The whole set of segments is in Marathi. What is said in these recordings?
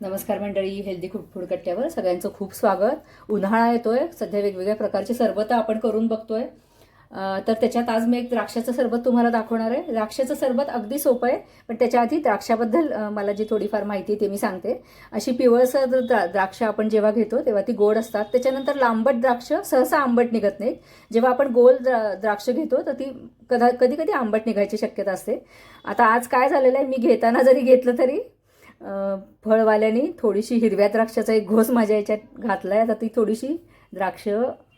नमस्कार मंडळी हेल्दी खूप फूड कट्ट्यावर सगळ्यांचं खूप स्वागत. उन्हाळा येतोय सध्या वेगवेगळ्या प्रकारचे सरबत आपण करून बघतोय. तर त्याच्यात आज मी एक द्राक्षाचं सरबत तुम्हाला दाखवणार आहे. द्राक्षाचं सरबत अगदी सोपं आहे पण त्याच्या आधी द्राक्षाबद्दल मला जी थोडीफार माहिती आहे ते मी सांगते. अशी पिवळसर द्रा द्राक्ष आपण जेव्हा घेतो तेव्हा ती गोड असतात. त्याच्यानंतर लांबट द्राक्ष सहसा आंबट निघत नाहीत. जेव्हा आपण गोल द्रा द्राक्ष घेतो तर ती कदा कधी कधी आंबट निघायची शक्यता असते. आता आज काय झालेलं आहे मी घेताना जरी घेतलं तरी फळवाल्याने थोडीशी हिरव्या द्राक्षाचा एक घोस माझ्या याच्यात घातला आहे आता ती थोडीशी द्राक्ष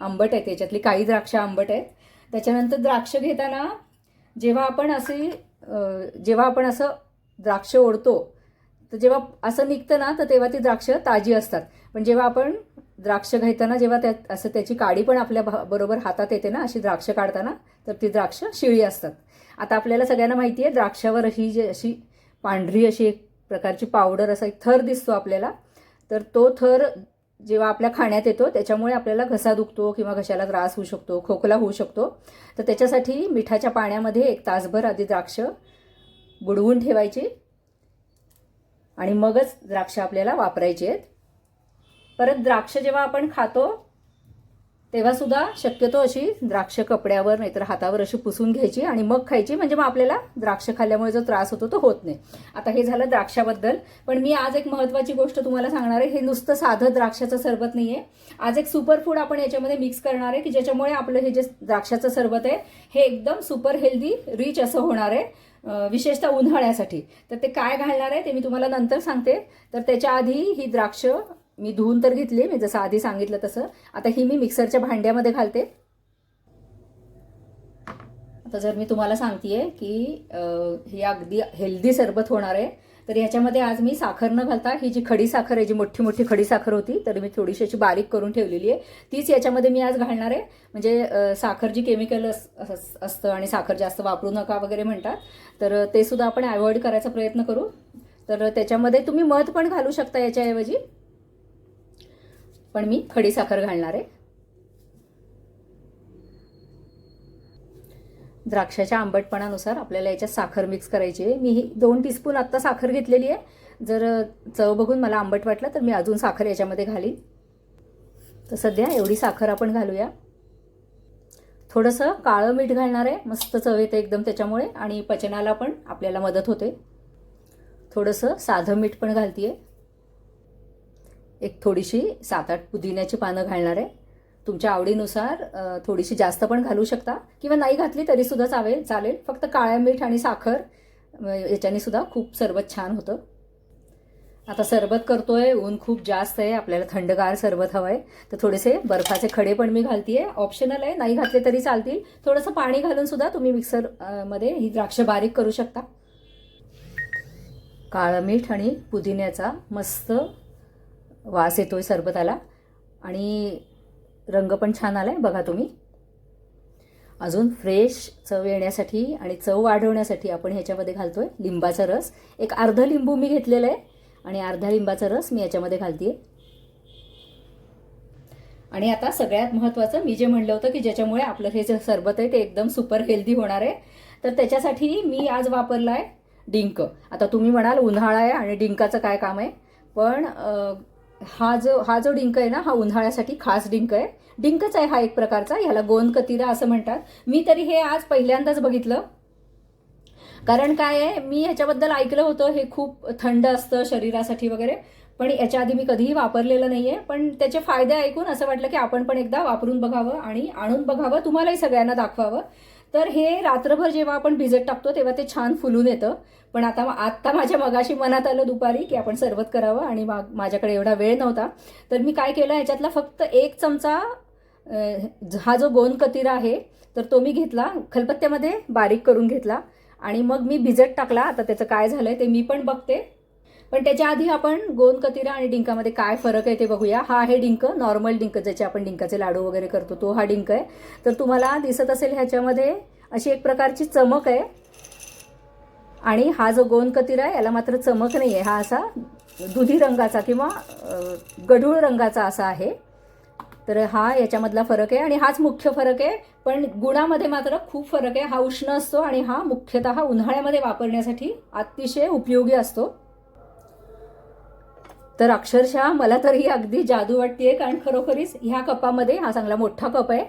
आंबट आहेत याच्यातली काही द्राक्ष आंबट आहेत. त्याच्यानंतर द्राक्ष घेताना जेव्हा आपण असे जेव्हा आपण असं द्राक्ष ओढतो तर जेव्हा असं निघतं ना तर तेव्हा ती द्राक्ष ताजी असतात. पण जेव्हा आपण द्राक्ष घेताना जेव्हा त्यात असं त्याची काडी पण आपल्या भा- बरोबर हातात येते ना अशी द्राक्ष काढताना तर ती द्राक्ष शिळी असतात. आता आपल्याला सगळ्यांना माहिती आहे द्राक्षावर ही जी अशी पांढरी अशी एक प्रकारची पावडर असा एक थर दिसतो आपल्याला. तर तो थर जेव्हा आपल्या खाण्यात येतो त्याच्यामुळे आपल्याला घसा दुखतो किंवा घशाला त्रास होऊ शकतो खोकला होऊ शकतो. तर त्याच्यासाठी मिठाच्या पाण्यामध्ये एक तासभर आधी द्राक्ष बुडवून ठेवायची आणि मगच द्राक्ष आपल्याला वापरायची आहेत. परत द्राक्ष जेव्हा आपण खातो तेव्हा सुद्धा शक्यतो अशी द्राक्ष कपड्यावर नाहीतर हातावर अशी पुसून घ्यायची आणि मग खायची. म्हणजे मग आपल्याला द्राक्ष खाल्ल्यामुळे जो त्रास होतो तो होत नाही. आता हे झालं द्राक्षाबद्दल. पण मी आज एक महत्वाची गोष्ट तुम्हाला सांगणार आहे. हे नुसतं साधं द्राक्षाचं सरबत नाही आहे आज एक सुपर फूड आपण याच्यामध्ये मिक्स करणार आहे की ज्याच्यामुळे आपलं हे जे द्राक्षाचं सरबत आहे हे एकदम सुपर हेल्दी रिच असं होणार आहे विशेषतः उन्हाळ्यासाठी. तर ते काय घालणार आहे ते मी तुम्हाला नंतर सांगते. तर त्याच्या आधी ही द्राक्ष मी धुवून तर घेतली मी जसं आधी सांगितलं तसं. आता ही मी मिक्सरच्या भांड्यामध्ये घालते. आता जर मी तुम्हाला सांगतेय की हे ही अगदी हेल्दी सरबत होणार आहे तर याच्यामध्ये आज मी साखर न घालता ही जी खडी साखर आहे जी मोठी मोठी खडी साखर होती तर मी थोडीशी अशी बारीक करून ठेवलेली आहे. तीच याच्यामध्ये मी आज घालणार आहे. म्हणजे साखर जी केमिकल अस, अस- असतं आणि साखर जास्त वापरू नका वगैरे म्हणतात तर ते सुद्धा आपण अवॉइड करायचा प्रयत्न करू. तर त्याच्यामध्ये तुम्ही मध पण घालू शकता याच्याऐवजी. पण मी खडी साखर घालणार आहे. द्राक्षाच्या आंबटपणानुसार आपल्याला याच्यात साखर मिक्स करायची आहे. मी ही दोन टीस्पून आत्ता साखर घेतलेली आहे. जर चव बघून मला आंबट वाटलं तर मी अजून साखर याच्यामध्ये घालीन. तर सध्या एवढी साखर आपण घालूया. थोडंसं काळं मीठ घालणार आहे. मस्त चव येते एकदम त्याच्यामुळे. आणि पचनाला पण आपल्याला मदत होते. थोडंसं साधं मीठ पण घालतीये. एक थोडीशी सात आठ पुदिन्याची पानं घालणार आहे. तुमच्या आवडीनुसार थोडीशी जास्त पण घालू शकता. किंवा नाही घातली तरी सुद्धा चालेल चालेल. फक्त काळ्या मीठ आणि साखर याच्याने सुद्धा खूप सरबत छान होतं. आता सरबत करतोय ऊन खूप जास्त आहे आपल्याला थंडगार सरबत हवं आहे तर थोडेसे बर्फाचे खडे पण मी घालते आहे ऑप्शनल आहे नाही घातले तरी चालतील. थोडंसं पाणी घालून सुद्धा तुम्ही मिक्सरमध्ये ही द्राक्ष बारीक करू शकता. काळं मीठ आणि पुदिन्याचा मस्त वास येतो आहे सरबताला. आणि रंग पण छान आला आहे बघा तुम्ही. अजून फ्रेश चव येण्यासाठी आणि चव वाढवण्यासाठी आपण ह्याच्यामध्ये घालतो आहे लिंबाचा रस. एक अर्ध लिंबू मी घेतलेलं आहे आणि अर्धा लिंबाचा रस मी याच्यामध्ये घालतीये. आणि आता सगळ्यात महत्त्वाचं मी जे म्हणलं होतं की ज्याच्यामुळे आपलं हे जे सरबत आहे ते एकदम सुपर हेल्दी होणार आहे. तर त्याच्यासाठी मी आज वापरला आहे डिंक. आता तुम्ही म्हणाल उन्हाळा आहे आणि डिंकाचं काय काम आहे. पण हा जो हा जो डिंक आहे ना हा उन्हाळ्यासाठी खास डिंक आहे. डिंकच आहे हा एक प्रकारचा ह्याला गोंद कतिरा असं म्हणतात. मी तरी हे आज पहिल्यांदाच बघितलं. कारण काय आहे मी ह्याच्याबद्दल ऐकलं होतं हे खूप थंड असतं शरीरासाठी वगैरे पण याच्या आधी मी कधीही वापरलेलं नाही आहे पण त्याचे फायदे ऐकून असं वाटलं की आपण पण एकदा वापरून बघावं आणि आणून बघावं तुम्हालाही सगळ्यांना दाखवावं. तर हे रात्रभर जेव्हा आपण भिजत टाकतो तेव्हा ते छान फुलून येतं. पण आता आत्ता माझ्या मगाशी मनात आलं दुपारी की आपण सरबत करावं आणि मा माझ्याकडे एवढा वेळ नव्हता. तर मी काय केलं ह्याच्यातला फक्त एक चमचा हा जो गोंद कतिरा आहे तर तो मी घेतला. खलबत्त्यामध्ये बारीक करून घेतला. आणि मग मी भिजत टाकला. आता त्याचं काय झालं आहे ते मी पण बघते. पण त्याच्या आधी आपण गोंद कतिरा आणि डिंकामध्ये काय फरक आहे ते बघूया. हा आहे डिंक नॉर्मल डिंक ज्याचे आपण डिंकाचे लाडू वगैरे करतो तो हा डिंक आहे. तर तुम्हाला दिसत असेल ह्याच्यामध्ये अशी एक प्रकारची चमक आहे. आणि हा जो गोंद कतिरा आहे याला मात्र चमक नाही आहे हा असा दुधी रंगाचा किंवा गढूळ रंगाचा असा आहे. तर हा याच्यामधला फरक आहे आणि हाच मुख्य फरक आहे. पण गुणामध्ये मात्र खूप फरक आहे. हा उष्ण असतो आणि हा मुख्यतः उन्हाळ्यामध्ये वापरण्यासाठी अतिशय उपयोगी असतो. तर अक्षरशः मला तर ही अगदी जादू वाटते कारण खरोखरीच ह्या कपामध्ये हा चांगला मोठा कप आहे.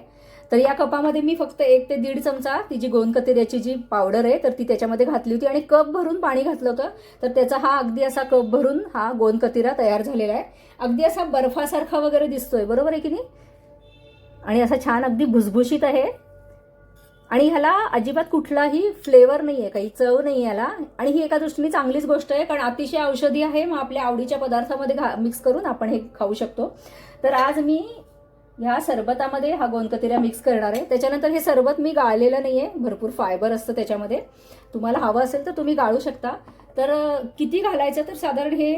तर या कपामध्ये मी फक्त एक ते दीड चमचा ती जी गोंदकतेऱ्याची जी पावडर आहे तर ती त्याच्यामध्ये घातली होती आणि कप भरून पाणी घातलं होतं. तर त्याचा हा अगदी असा कप भरून हा गोंदकतिरा तयार झालेला आहे. अगदी असा बर्फासारखा वगैरे दिसतोय बरोबर आहे की नाही? आणि असा छान अगदी भुसभुशीत आहे. आणि ह्याला अजिबात कुठलाही फ्लेवर नाही आहे काही चव नाही आहे याला आणि ही एका दृष्टीने चांगलीच गोष्ट आहे कारण अतिशय औषधी आहे. मग आपल्या आवडीच्या पदार्थामध्ये घा मिक्स करून आपण हे खाऊ शकतो. तर आज मी ह्या सरबतामध्ये हा गोंदकतिरा मिक्स करणार आहे. त्याच्यानंतर हे सरबत मी गाळलेलं नाही आहे भरपूर फायबर असतं त्याच्यामध्ये. तुम्हाला हवं असेल तर तुम्ही गाळू शकता. तर किती घालायचं तर साधारण हे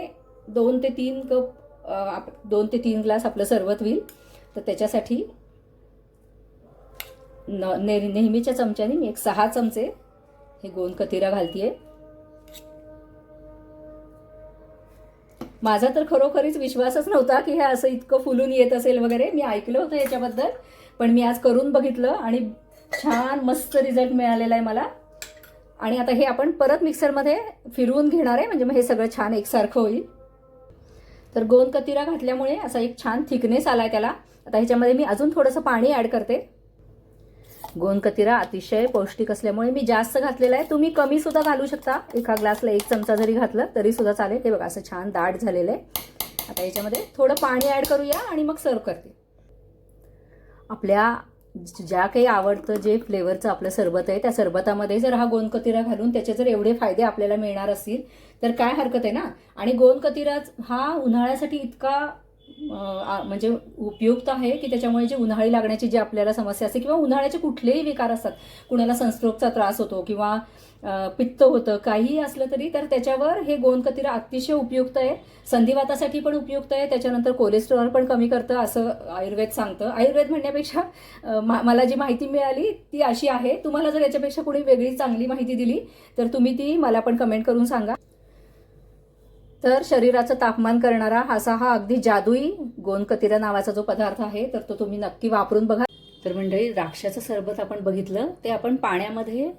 दोन ते तीन कप आप- दोन ते तीन ग्लास आपलं सरबत होईल. तर त्याच्यासाठी न ने नेहमीच्या चमच्याने मी एक सहा चमचे हे गोंद कतिरा घालतीये. माझा तर खरोखरीच विश्वासच नव्हता की हे असं इतकं फुलून येत असेल वगैरे. मी ऐकलं होतं याच्याबद्दल पण मी आज करून बघितलं आणि छान मस्त रिझल्ट मिळालेला आहे मला. आणि आता हे आपण परत मिक्सरमध्ये फिरवून घेणार आहे म्हणजे मग हे सगळं छान एकसारखं होईल. तर गोंद कतिरा घातल्यामुळे असा एक छान थिकनेस आला आहे त्याला. आता ह्याच्यामध्ये मी अजून थोडंसं पाणी ॲड करते. गोंदकतिरा अतिशय पौष्टिक असल्यामुळे मी जास्त घातलेला आहे. तुम्ही कमी सुद्धा घालू शकता. एका ग्लासला एक चमचा जरी घातलं तरी सुद्धा चालेल. हे बघा असं छान दाट झालेलं आहे. आता याच्यामध्ये थोडं पाणी ॲड करूया आणि मग सर्व करते. आपल्या ज्या काही आवडतं जे फ्लेवरचं आपलं सरबत आहे त्या सरबतामध्ये जर हा गोंदकतिरा घालून त्याचे जर एवढे फायदे आपल्याला मिळणार असतील तर काय हरकत आहे ना? आणि गोंदकतिरा हा उन्हाळ्यासाठी इतका म्हणजे उपयुक्त आहे की त्याच्यामुळे जी उन्हाळी लागण्याची जी आपल्याला समस्या असते किंवा उन्हाळ्याचे कुठलेही विकार असतात कुणाला संस्कृतचा त्रास होतो किंवा पित्त होतं काहीही असलं तरी तर त्याच्यावर हे गोंदकतिरा अतिशय उपयुक्त आहे. संधिवातासाठी पण उपयुक्त आहे. त्याच्यानंतर कोलेस्ट्रॉल पण कमी करतं असं आयुर्वेद सांगतं. आयुर्वेद म्हणण्यापेक्षा मा- मला जी माहिती मिळाली ती अशी आहे. तुम्हाला जर याच्यापेक्षा कोणी वेगळी चांगली माहिती दिली तर तुम्ही ती मला पण कमेंट करून सांगा. तर शरीराचं तापमान करणारा असा हा अगदी जादुई गोंदकतिरा नावाचा जो पदार्थ आहे तर तो तुम्ही नक्की वापरून बघा. तर मंडळी द्राक्षाचं सरबत आपण बघितलं ते आपण पाण्यामध्ये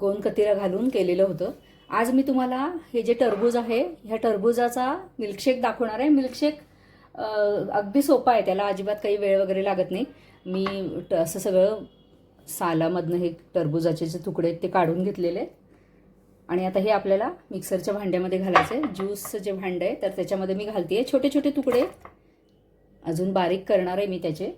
गोंदकतिरा घालून केलेलं होतं. आज मी तुम्हाला हे जे टरबूज आहे ह्या टरबुजाचा मिल्कशेक दाखवणार आहे. मिल्कशेक अगदी सोपा आहे त्याला अजिबात काही वेळ वगैरे लागत नाही. मी ट- असं सगळं सालामधनं हे टरबुजाचे जे तुकडे आहेत ते काढून घेतलेले. आहेत. आणि आता हे आपल्याला मिक्सरच्या भांड्यामध्ये घालायचं आहे ज्यूसचं जे भांडं आहे तर त्याच्यामध्ये मी घालते छोटे छोटे तुकडे. अजून बारीक करणार आहे मी त्याचे.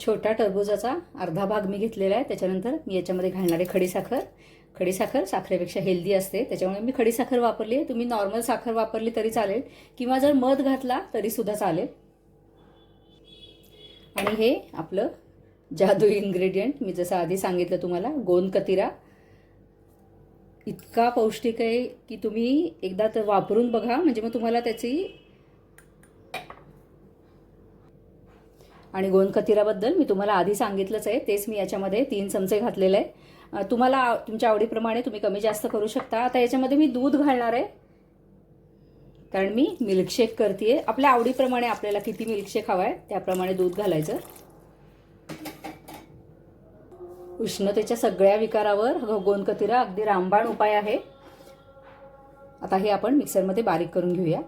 छोटा टरबुजाचा अर्धा भाग मी घेतलेला आहे. त्याच्यानंतर मी याच्यामध्ये घालणारे खडीसाखर खडीसाखर साखरेपेक्षा हेल्दी असते. त्याच्यामुळे मी खडीसाखर वापरली आहे तुम्ही नॉर्मल साखर वापरली तरी चालेल. किंवा जर मध घातला तरीसुद्धा चालेल. आणि हे आपलं जादू इन्ग्रेडियंट मी जसं आधी सांगितलं तुम्हाला गोंद कतिरा इतका पौष्टिक आहे की तुम्ही एकदा तर वापरून बघा. म्हणजे मग तुम्हाला त्याची आणि गोंदकतिराबद्दल मी तुम्हाला आधी सांगितलंच आहे. तेच मी याच्यामध्ये तीन चमचे घातलेले आहे. तुम्हाला तुमच्या आवडीप्रमाणे तुम्ही कमी जास्त करू शकता. आता याच्यामध्ये मी दूध घालणार आहे. कारण मी मिल्कशेक करते आपल्या आवडीप्रमाणे आपल्याला किती मिल्कशेक हवा आहे त्याप्रमाणे दूध घालायचं. उष्णतेच्या सगळ्या विकारावर हा गोंदकतिरा अगदी रामबाण उपाय आहे. आता हे आपण मिक्सरमध्ये बारीक करून घेऊया.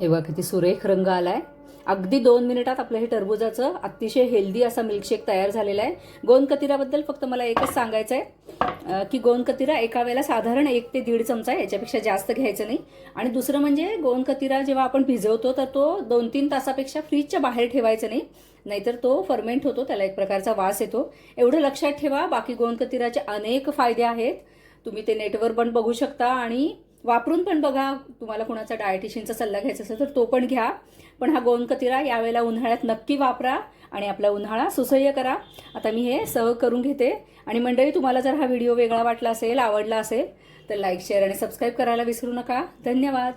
हे बघा किती सुरेख रंग आलाय. अगदी दोन मिनिटात आपलं हे टरबुजाचं अतिशय हेल्दी असा मिल्कशेक तयार झालेला आहे. गोंदकतिराबद्दल फक्त मला एकच सांगायचं आहे की गोंदकतिरा एका वेळेला साधारण एक ते दीड चमचा याच्यापेक्षा जास्त घ्यायचं नाही. आणि दुसरं म्हणजे गोंदकतिरा जेव्हा आपण भिजवतो तर तो दोन तीन तासापेक्षा फ्रीजच्या बाहेर ठेवायचं नाही. नाहीतर तो फर्मेंट होतो त्याला एक प्रकारचा वास येतो. एवढं लक्षात ठेवा बाकी गोंदकतिराचे अनेक फायदे आहेत. तुम्ही ते नेटवर पण बघू शकता आणि वापरून पण बघा तुम्हाला कुणाचा डायटिशियनचा सल्ला घ्यायचा असेल तर तो पण घ्या. पण हा गोंदकतिरा यावेळेला उन्हाळ्यात नक्की वापरा आणि आपला उन्हाळा सुसह्य करा. आता मी हे सह करून घेते. आणि मंडळी तुम्हाला जर हा व्हिडिओ वेगळा वाटला असेल आवडला असेल तर लाईक शेअर आणि सबस्क्राईब करायला विसरू नका. धन्यवाद.